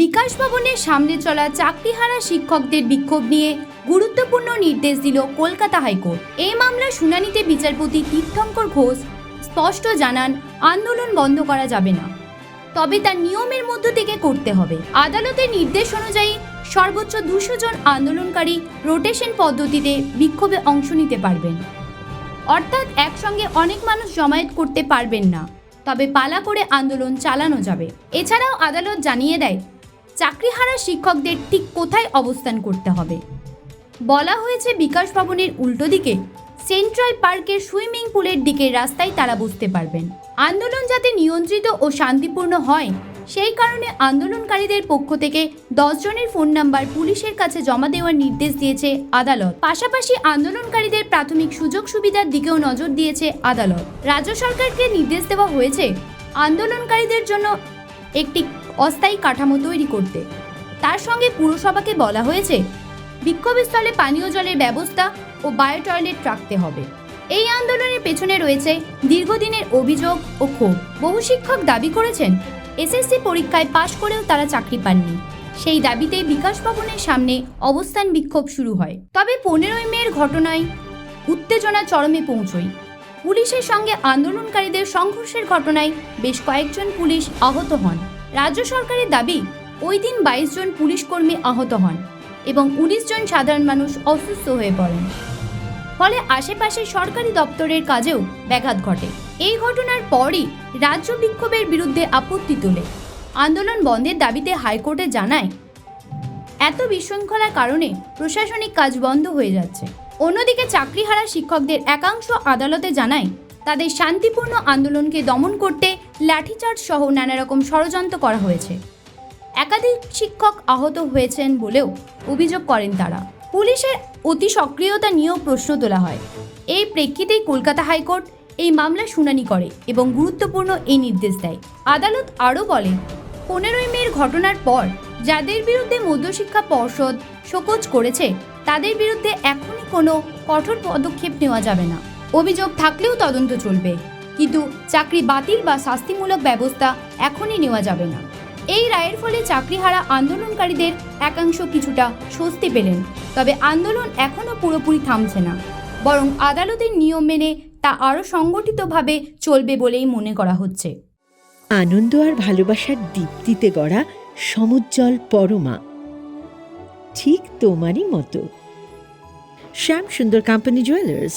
বিকাশ ভবনের সামনে চলা চাকরিহারা শিক্ষকদের বিক্ষোভ নিয়ে গুরুত্বপূর্ণ নির্দেশ দিল কলকাতা হাইকোর্ট। এই মামলার শুনানিতে বিচারপতি তীর্থঙ্কর ঘোষ স্পষ্ট জানান, আন্দোলন বন্ধ করা যাবে না। তবে তা নিয়মের মধ্য থেকে করতে হবে। আদালতের নির্দেশ অনুযায়ী সর্বোচ্চ দুশো জন আন্দোলনকারী রোটেশন পদ্ধতিতে বিক্ষোভে অংশ নিতে পারবেন। অর্থাৎ একসঙ্গে অনেক মানুষ জমায়েত করতে পারবেন না। তবে পালা করে আন্দোলন চালানো যাবে। এছাড়াও আদালত জানিয়ে দেয় চাকরিহারা শিক্ষকদের ঠিক কোথায় অবস্থান করতে হবে? বলা হয়েছে বিকাশ ভবনের উল্টো দিকে, সেন্ট্রাল পার্কের সুইমিং পুলের দিকের রাস্তায় তারা বুঝতে পারবেন। আন্দোলন যাতে নিয়ন্ত্রিত ও শান্তিপূর্ণ হয়, সেই কারণে আন্দোলনকারীদের পক্ষ থেকে জনের ফোন নাম্বার পুলিশের কাছে জমা দেওয়ার নির্দেশ দিয়েছে আদালত। পাশাপাশি আন্দোলনকারীদের প্রাথমিক সুযোগ সুবিধার দিকেও নজর দিয়েছে আদালত। রাজ্য সরকারকে নির্দেশ দেওয়া হয়েছে, আন্দোলনকারীদের জন্য একটি অস্থায়ী কাঠামো তৈরি করতে। তার সঙ্গে পুরসভাকে বলা হয়েছে, বিক্ষোভস্থলে পানীয় জলের ব্যবস্থা ও বায়ো টয়লেট রাখতে হবে। এই আন্দোলনের পেছনে রয়েছে দীর্ঘদিনের অভিযোগ ও ক্ষোভ। বহু শিক্ষক দাবি করেছেন, এসএসসি পরীক্ষায় পাশ করেও তারা চাকরি পাননি। সেই দাবিতে বিকাশ ভবনের সামনে অবস্থান বিক্ষোভ শুরু হয়। তবে পনেরোই মের ঘটনায় উত্তেজনা চরমে পৌঁছয়। পুলিশের সঙ্গে আন্দোলনকারীদের সংঘর্ষের ঘটনায় বেশ কয়েকজন পুলিশ আহত হন। রাজ্য সরকারের দাবি, ওই দিন বাইশ জন পুলিশ কর্মী আহত হন এবং উনিশ জন সাধারণ মানুষ অসুস্থ হয়ে পড়েন। ফলে আশেপাশে সরকারি দপ্তরের কাজেও ব্যাঘাত ঘটে। এই ঘটনার পরই রাজ্য বিক্ষোভের বিরুদ্ধে আপত্তি তোলে। আন্দোলন বন্ধের দাবিতে হাইকোর্টে জানায়, এত বিশৃঙ্খলার কারণে প্রশাসনিক কাজ বন্ধ হয়ে যাচ্ছে। অন্যদিকে চাকরিহারা শিক্ষকদের একাংশ আদালতে জানায়, তাদের শান্তিপূর্ণ আন্দোলনকে দমন করতে লাঠিচার্জ সহ নানা রকম ষড়যন্ত্র করা হয়েছে। একাধিক শিক্ষক আহত হয়েছেন বলেও অভিযোগ করেন তারা। পুলিশের অতি সক্রিয়তা নিয়েও প্রশ্ন তোলা হয়। এই প্রেক্ষিতেই কলকাতা হাইকোর্ট এই মামলা শুনানি করে এবং গুরুত্বপূর্ণ এই নির্দেশ দেয়। আদালত আরও বলে পনেরোই মের ঘটনার পর যাদের বিরুদ্ধে মধ্যশিক্ষা পর্ষদ শোকজ করেছে, তাদের বিরুদ্ধে এখনই কোনো কঠোর পদক্ষেপ নেওয়া যাবে না। অভিযোগ থাকলেও তদন্ত চলবে। কিন্তু চাকরি বাতিল বা শাস্তিমূলক ব্যবস্থা এখনই নেওয়া যাবে না। এই রায়ের ফলে চাকরিহারা আন্দোলনকারীদের একাংশ কিছুটা স্বস্তি পেলেন, তবে আন্দোলন এখনও পুরোপুরি থামছে না। বরং আদালতের নিয়ম মেনে তা আরও সংগঠিতভাবে চলবে বলেই মনে করা হচ্ছে। আনন্দ আর ভালোবাসার দীপ্তিতে গড়া সমুজ্জ্বল পরমা। ঠিক তোমারই মতো। Shyam Sundar company jewellers